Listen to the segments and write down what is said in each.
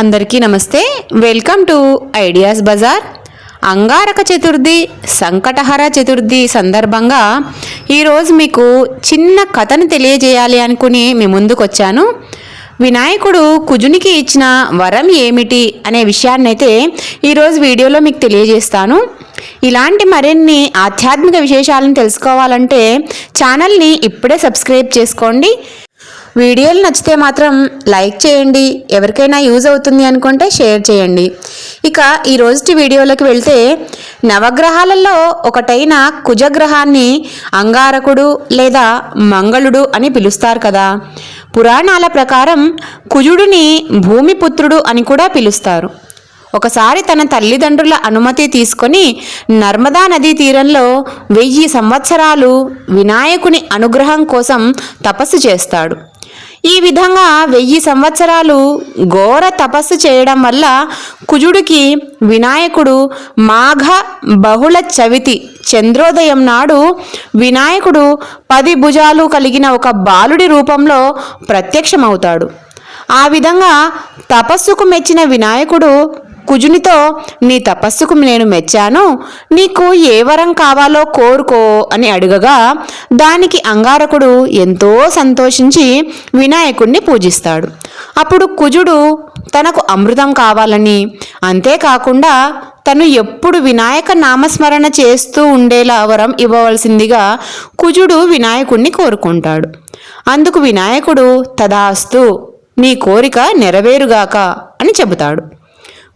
అందరికీ నమస్తే. Welcome to ideas bazaar. Angaraka Chaturthi Sankatahara Chaturthi సందర్భంగా ఈరోజు మీకు చిన్న కథను తెలియజేయాలి అనుకుని మీ ముందుకు వచ్చాను వినాయకుడు కుజునికి ఇచ్చిన వరం ఏమిటి అనే విషయాన్నైతే ఈరోజు వీడియోలో మీకు తెలియజేస్తాను. ఇలాంటి మరిన్ని ఆధ్యాత్మిక విశేషాలను తెలుసుకోవాలంటే ఛానల్ని ఇప్పుడే సబ్స్క్రైబ్ చేసుకోండి. వీడియోలు నచ్చితే మాత్రం లైక్ చేయండి. ఎవరికైనా యూజ్ అవుతుంది అనుకుంటే షేర్ చేయండి. ఇక ఈ రోజుటి వీడియోలోకి వెళ్తే నవగ్రహాలలో ఒకటైన కుజగ్రహాన్ని అంగారకుడు లేదా మంగళుడు అని పిలుస్తారు కదా. పురాణాల ప్రకారం కుజుడిని భూమిపుత్రుడు అని కూడా పిలుస్తారు. ఒకసారి తన తల్లిదండ్రుల అనుమతి తీసుకొని నర్మదా నదీ తీరంలో వెయ్యి సంవత్సరాలు వినాయకుని అనుగ్రహం కోసం తపస్సు చేస్తాడు. ఈ విధంగా వెయ్యి సంవత్సరాలు ఘోర తపస్సు చేయడం వల్ల కుజుడికి వినాయకుడు మాఘ బహుళ చవితి చంద్రోదయం నాడు వినాయకుడు పది భుజాలు కలిగిన ఒక బాలుడి రూపంలో ప్రత్యక్షమవుతాడు. ఆ విధంగా తపస్సుకు మెచ్చిన వినాయకుడు కుజునితో నీ తపస్సుకు నేను మెచ్చాను నీకు ఏ వరం కావాలో కోరుకో అని అడగగా దానికి అంగారకుడు ఎంతో సంతోషించి వినాయకుడిని పూజిస్తాడు. అప్పుడు కుజుడు తనకు అమృతం కావాలని అంతేకాకుండా తను ఎప్పుడు వినాయక నామస్మరణ చేస్తూ ఉండేలా వరం ఇవ్వవలసిందిగా కుజుడు వినాయకుణ్ణి కోరుకుంటాడు. అందుకు వినాయకుడు తదాస్తు నీ కోరిక నెరవేరుగాక అని చెబుతాడు.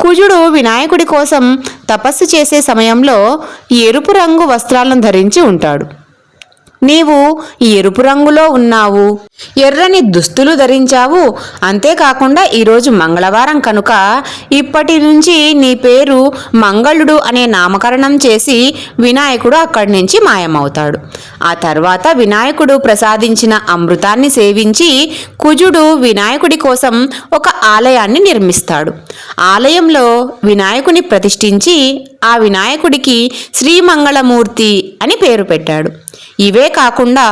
కుజుడు వినాయకుడి కోసం తపస్సు చేసే సమయంలో ఎరుపు రంగు వస్త్రాలను ధరించి ఉంటాడు. నీవు ఎరుపు రంగులో ఉన్నావు. ఎర్రని దుస్తులు ధరించావు. అంతేకాకుండా ఈరోజు మంగళవారం కనుక ఇప్పటి నుంచి నీ పేరు మంగళుడు అనే నామకరణం చేసి వినాయకుడు అక్కడి నుంచి మాయమవుతాడు. ఆ తర్వాత వినాయకుడు ప్రసాదించిన అమృతాన్ని సేవించి కుజుడు వినాయకుడి కోసం ఒక ఆలయాన్ని నిర్మిస్తాడు. ఆలయంలో వినాయకుని ప్రతిష్ఠించి ఆ వినాయకుడికి శ్రీమంగళమూర్తి అని పేరు పెట్టాడు. ఇవే కాకుండా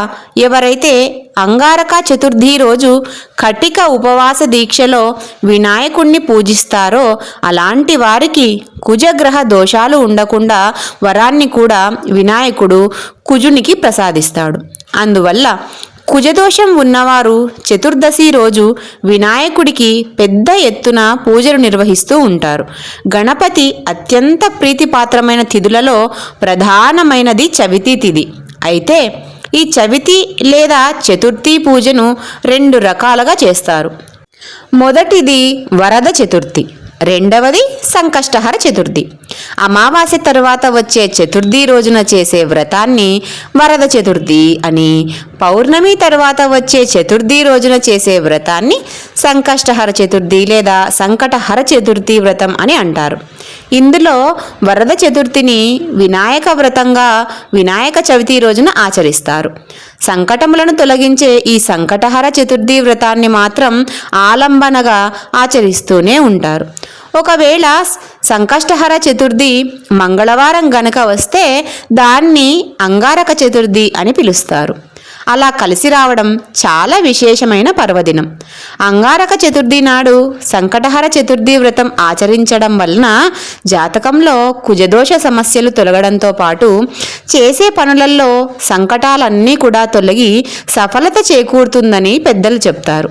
ఎవరైతే అంగారక చతుర్థి రోజు కటిక ఉపవాస దీక్షలో వినాయకుణ్ణి పూజిస్తారో అలాంటి వారికి కుజగ్రహ దోషాలు ఉండకుండా వరాన్ని కూడా వినాయకుడు కుజునికి ప్రసాదిస్తాడు. అందువల్ల కుజదోషం ఉన్నవారు చతుర్దశి రోజు వినాయకుడికి పెద్ద ఎత్తున పూజలు నిర్వహిస్తూ ఉంటారు. గణపతి అత్యంత ప్రీతిపాత్రమైన తిథులలో ప్రధానమైనది చవితి తిథి. అయితే ఈ చవితి లేదా చతుర్థి పూజను రెండు రకాలుగా చేస్తారు. మొదటిది వరద చతుర్థి రెండవది సంకష్టహర చతుర్థి. అమావాస్య తరువాత వచ్చే చతుర్థి రోజున చేసే వ్రతాన్ని వరద చతుర్థి అని పౌర్ణమి తరువాత వచ్చే చతుర్థి రోజున చేసే వ్రతాన్ని సంకష్టహర చతుర్థి లేదా సంకటహర చతుర్థి వ్రతం అని అంటారు. ఇందులో వరద చతుర్థిని వినాయక వ్రతంగా వినాయక చవితి రోజున ఆచరిస్తారు. సంకటములను తొలగించే ఈ సంకటహర చతుర్థి వ్రతాన్ని మాత్రం ఆలంబనగా ఆచరిస్తూనే ఉంటారు. ఒకవేళ సంకష్టహర చతుర్థి మంగళవారం గనక వస్తే దాన్ని అంగారక చతుర్థి అని పిలుస్తారు. అలా కలిసి రావడం చాలా విశేషమైన పర్వదినం. అంగారక చతుర్థి నాడు సంకటహర చతుర్థి వ్రతం ఆచరించడం వలన జాతకంలో కుజదోష సమస్యలు తొలగడంతో పాటు చేసే పనులలో సంకటాలన్నీ కూడా తొలగి సఫలత చేకూరుతుందని పెద్దలు చెప్తారు.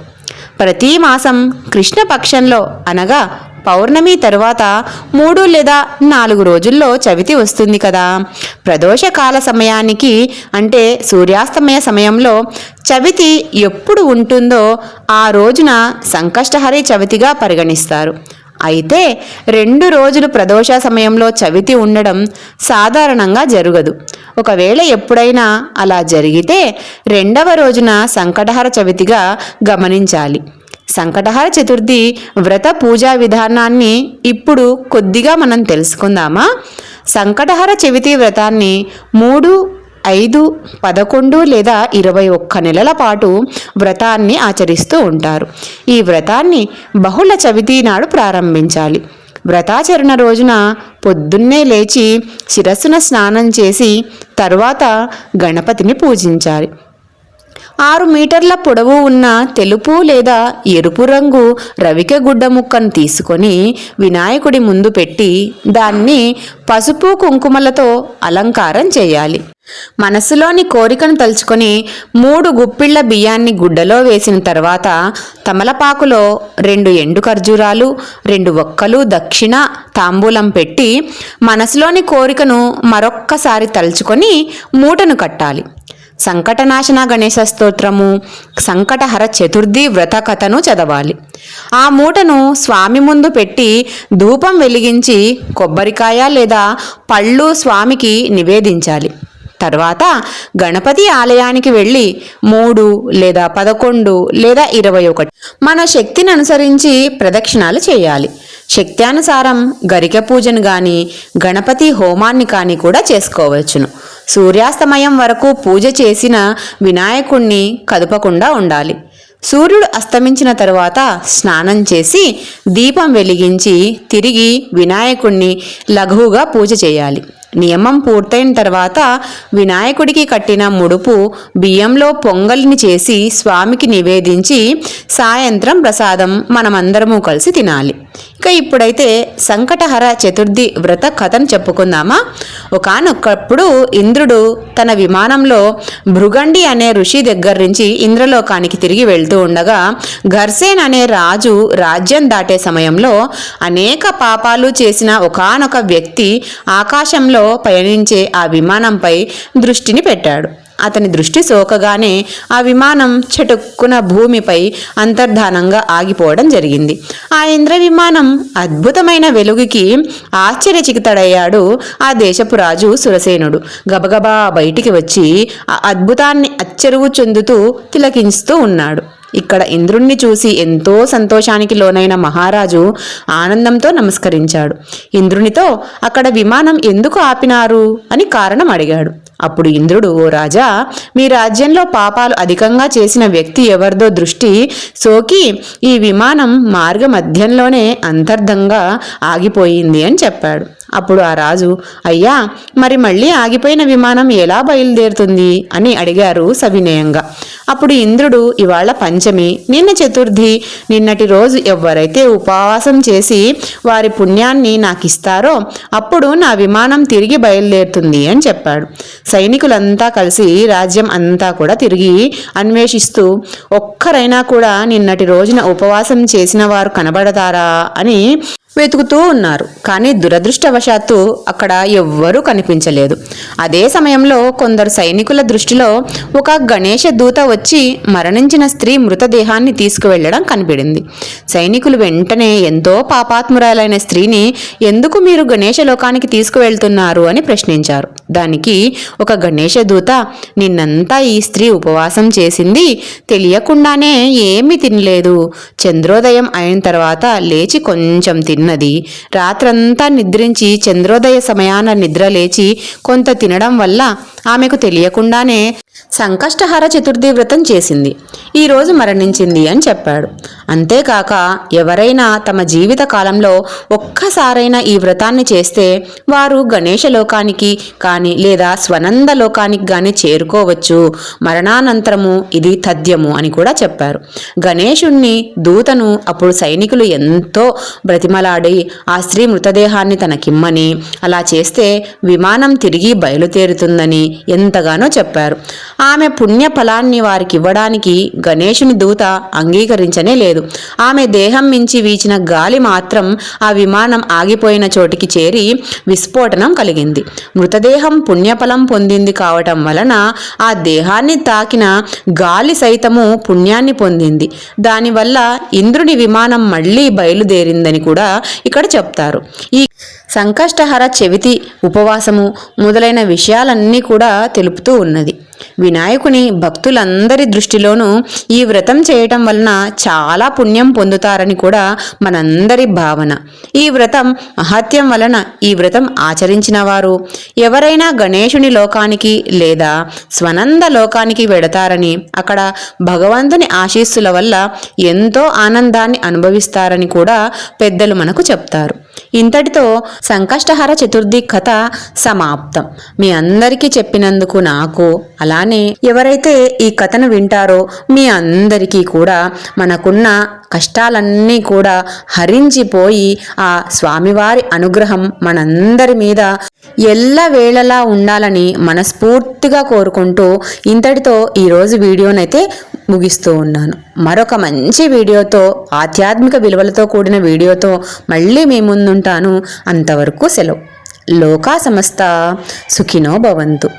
ప్రతి మాసం కృష్ణపక్షంలో అనగా పౌర్ణమి తరువాత మూడు లేదా నాలుగు రోజుల్లో చవితి వస్తుంది కదా. ప్రదోషకాల సమయానికి అంటే సూర్యాస్తమయ సమయంలో చవితి ఎప్పుడు ఉంటుందో ఆ రోజున సంకష్టహరి చవితిగా పరిగణిస్తారు. అయితే రెండు రోజులు ప్రదోష సమయంలో చవితి ఉండడం సాధారణంగా జరగదు. ఒకవేళ ఎప్పుడైనా అలా జరిగితే రెండవ రోజున సంకటహర చవితిగా గమనించాలి. సంకటహర చతుర్థి వ్రత పూజా విధానాన్ని ఇప్పుడు కొద్దిగా మనం తెలుసుకుందామా? సంకటహర చవితి వ్రతాన్ని మూడు ఐదు పదకొండు లేదా ఇరవై ఒక్క నెలల పాటు వ్రతాన్ని ఆచరిస్తూ ఉంటారు. ఈ వ్రతాన్ని బహుళ చవితి నాడు ప్రారంభించాలి. వ్రతాచరణ రోజున పొద్దున్నే లేచి శిరస్సున స్నానం చేసి తర్వాత గణపతిని పూజించాలి. ఆరు మీటర్ల పొడవు ఉన్న తెలుపు లేదా ఎరుపు రంగు రవిక గుడ్డ ముక్కను తీసుకొని వినాయకుడి ముందు పెట్టి దాన్ని పసుపు కుంకుమలతో అలంకారం చేయాలి. మనసులోని కోరికను తలుచుకొని మూడు గుప్పిళ్ళ బియ్యాన్ని గుడ్డలో వేసిన తర్వాత తమలపాకులో రెండు ఎండు ఖర్జూరాలు రెండు ఒక్కలు దక్షిణ తాంబూలం పెట్టి మనసులోని కోరికను మరొక్కసారి తలుచుకొని మూటను కట్టాలి. సంకటనాశన గణేశ స్తోత్రము సంకటహర చతుర్థి వ్రత కథను చదవాలి. ఆ మూటను స్వామి ముందు పెట్టి ధూపం వెలిగించి కొబ్బరికాయ లేదా పళ్ళు స్వామికి నివేదించాలి. తర్వాత గణపతి ఆలయానికి వెళ్ళి మూడు లేదా పదకొండు లేదా ఇరవై ఒకటి మన శక్తిని అనుసరించి ప్రదక్షిణాలు చేయాలి. శక్త్యానుసారం గరిక పూజను కానీ గణపతి హోమాన్ని కానీ కూడా చేసుకోవచ్చును. సూర్యాస్తమయం వరకు పూజ చేసిన వినాయకుణ్ణి కదపకుండా ఉండాలి. సూర్యుడు అస్తమించిన తరువాత స్నానం చేసి దీపం వెలిగించి తిరిగి వినాయకుణ్ణి లఘువుగా పూజ చేయాలి. నియమం పూర్తయిన తర్వాత వినాయకుడికి కట్టిన ముడుపు బియ్యంలో పొంగలిని చేసి స్వామికి నివేదించి సాయంత్రం ప్రసాదం మనమందరము కలిసి తినాలి. ఇక ఇప్పుడైతే సంకటహర చతుర్థి వ్రత కథను చెప్పుకుందామా? ఒకానొక్కప్పుడు ఇంద్రుడు తన విమానంలో భృగండి అనే ఋషి దగ్గర నుంచి ఇంద్రలోకానికి తిరిగి వెళ్తూ ఉండగా ఘర్సేన్ అనే రాజు రాజ్యం దాటే సమయంలో అనేక పాపాలు చేసిన ఒకానొక వ్యక్తి ఆకాశంలో పయనించే ఆ విమానంపై దృష్టిని పెట్టాడు. అతని దృష్టి సోకగానే ఆ విమానం చటుక్కున భూమిపై అంతర్ధానంగా ఆగిపోవడం జరిగింది. ఆ ఇంద్ర విమానం అద్భుతమైన వెలుగుకి ఆశ్చర్యచికితడయ్యాడు ఆ దేశపు రాజు సురసేనుడు. గబగబా బయటికి వచ్చి ఆ అద్భుతాన్ని అచ్చరువు చెందుతూ తిలకించుతూ ఉన్నాడు. ఇక్కడ ఇంద్రుణ్ణి చూసి ఎంతో సంతోషానికి లోనైన మహారాజు ఆనందంతో నమస్కరించాడు. ఇంద్రునితో అక్కడ విమానం ఎందుకు ఆపినారు? అని కారణం అడిగాడు. అప్పుడు ఇంద్రుడు ఓ రాజా మీ రాజ్యంలో పాపాలు అధికంగా చేసిన వ్యక్తి ఎవరిదో దృష్టి సోకి ఈ విమానం మార్గ మధ్యంలోనే అంతర్ధంగా ఆగిపోయింది అని చెప్పాడు. అప్పుడు ఆ రాజు అయ్యా మరి మళ్ళీ ఆగిపోయిన విమానం ఎలా బయలుదేరుతుంది? అని అడిగారు సవినయంగా. అప్పుడు ఇంద్రుడు ఇవాళ పంచమి నిన్న చతుర్థి నిన్నటి రోజు ఎవరైతే ఉపవాసం చేసి వారి పుణ్యాన్ని నాకు ఇస్తారో అప్పుడు నా విమానం తిరిగి బయలుదేరుతుంది అని చెప్పాడు. సైనికులంతా కలిసి రాజ్యం అంతా కూడా తిరిగి అన్వేషిస్తూ ఒక్కరైనా కూడా నిన్నటి రోజున ఉపవాసం చేసిన వారు కనబడతారా? అని వెతుకుతూ ఉన్నారు. కానీ దురదృష్టవశాత్తు అక్కడ ఎవ్వరూ కనిపించలేదు. అదే సమయంలో కొందరు సైనికుల దృష్టిలో ఒక గణేష దూత వచ్చి మరణించిన స్త్రీ మృతదేహాన్ని తీసుకువెళ్ళడం కనిపడింది సైనికులు వెంటనే ఎంతో పాపాత్మురాలైన స్త్రీని ఎందుకు మీరు గణేష లోకానికి తీసుకువెళ్తున్నారు అని ప్రశ్నించారు. దానికి ఒక గణేష దూత నిన్నంతా ఈ స్త్రీ ఉపవాసం చేసింది. తెలియకుండానే ఏమీ తినలేదు. చంద్రోదయం అయిన తర్వాత లేచి కొంచెం తిన్నది రాత్రంతా నిద్రించి చంద్రోదయ సమయాన నిద్ర లేచి కొంత తినడం వల్ల ఆమెకు తెలియకుండానే సంకష్టహర చతుర్థి వ్రతం చేసింది. ఈరోజు మరణించింది అని చెప్పాడు. అంతేకాక ఎవరైనా తమ జీవిత కాలంలో ఒక్కసారైనా ఈ వ్రతాన్ని చేస్తే వారు గణేష లోకానికి కానీ లేదా స్వనంద లోకానికి కానీ చేరుకోవచ్చు. మరణానంతరము ఇది తథ్యము అని కూడా చెప్పారు. గణేషుణ్ణి దూతను అప్పుడు సైనికులు ఎంతో బ్రతిమలాడి ఆ స్త్రీ మృతదేహాన్ని తనకిమ్మని అలా చేస్తే విమానం తిరిగి బయలుదేరుతుందని ఎంతగానో చెప్పారు. ఆమె పుణ్య ఫలాన్ని వారికి ఇవ్వడానికి గణేషుని దూత అంగీకరించనే లేదు. ఆమె దేహం మించి వీచిన గాలి మాత్రం ఆ విమానం ఆగిపోయిన చోటికి చేరి విస్ఫోటనం కలిగింది. మృతదేహం పుణ్యఫలం పొందింది కావటం వలన ఆ దేహాన్ని తాకిన గాలి సైతము పుణ్యాన్ని పొందింది. దానివల్ల ఇంద్రుని విమానం మళ్ళీ బయలుదేరిందని కూడా ఇక్కడ చెప్తారు. ఈ సంకష్టహర చెవితి ఉపవాసము మొదలైన విషయాలన్నీ కూడా తెలుపుతూ ఉన్నది. వినాయకుని భక్తులందరి దృష్టిలోనూ ఈ వ్రతం చేయటం వలన చాలా పుణ్యం పొందుతారని కూడా మనందరి భావన. ఈ వ్రతం మహత్యం వలన ఈ వ్రతం ఆచరించిన వారు ఎవరైనా గణేశుని లోకానికి లేదా స్వనంద లోకానికి వెడతారని అక్కడ భగవంతుని ఆశీస్సుల వల్ల ఎంతో ఆనందాన్ని అనుభవిస్తారని కూడా పెద్దలు మనకు చెప్తారు. ఇంతటితో సంకష్టహర చతుర్థి కథ సమాప్తం. మీ అందరికీ చెప్పినందుకు నాకు అలానే ఎవరైతే ఈ కథను వింటారో మీ అందరికీ కూడా మనకున్న కష్టాలన్నీ కూడా హరించిపోయి ఆ స్వామివారి అనుగ్రహం మనందరి మీద ఎల్లవేళలా ఉండాలని మనస్ఫూర్తిగా కోరుకుంటూ ఇంతటితో ఈరోజు వీడియోనైతే ముగిస్తూ ఉన్నాను. మరొక మంచి వీడియోతో ఆధ్యాత్మిక విలువలతో కూడిన వీడియోతో మళ్ళీ మీ ముందుంటాను. అంతవరకు సెలవు. లోకా సమస్త. సుఖినో భవంతు.